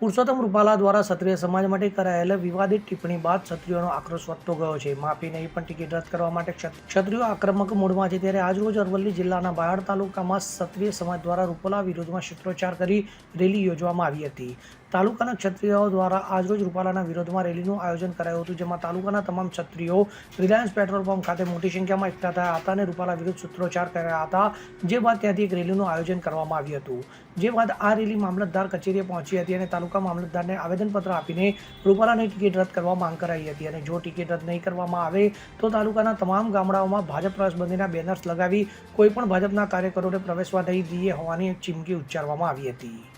પુરુષોત્તમ રૂપાલા દ્વારા ક્ષત્રિય સમાજ માટે કરાયેલા વિવાદિત ટિપ્પણી બાદ ક્ષત્રિયોનો આક્રોશ વધતો ગયો છે. માફી નહીં પણ ટિકિટ રદ કરવા માટે ક્ષત્રિયો આક્રમક મૂડમાં છે ત્યારે આજરોજ અરવલ્લી જિલ્લાના બાયડ તાલુકામાં ક્ષત્રિય સમાજ દ્વારા રૂપાલા વિરોધમાં સૂત્રોચ્ચાર કરી રેલી યોજવામાં આવી હતી. તાલુકાના ક્ષત્રિયો દ્વારા આજરોજ રૂપાલાના વિરોધમાં રેલીનું આયોજન કરાયું હતું, જેમાં તાલુકાના તમામ ક્ષત્રિયો રિલાયન્સ પેટ્રોલ પંપ ખાતે મોટી સંખ્યામાં એકઠા થયા હતા અને રૂપાલા વિરુદ્ધ સૂત્રોચ્ચાર કર્યા હતા, જે બાદ ત્યાંથી એક રેલીનું આયોજન કરવામાં આવ્યું હતું. જે બાદ આ રેલી મામલતદાર કચેરીએ પહોંચી હતી અને તાલુકા મામલતદારને આવેદનપત્ર આપીને રૂપાલાની ટિકિટ રદ કરવા માંગ કરાઈ હતી અને જો ટિકિટ રદ નહીં કરવામાં આવે તો તાલુકાના તમામ ગામડાઓમાં ભાજપ પ્રવેશબંધીના બેનર્સ લગાવી કોઈપણ ભાજપના કાર્યકરોને પ્રવેશવા નહીં દઈએ હોવાની ચીમકી ઉચ્ચારવામાં આવી હતી.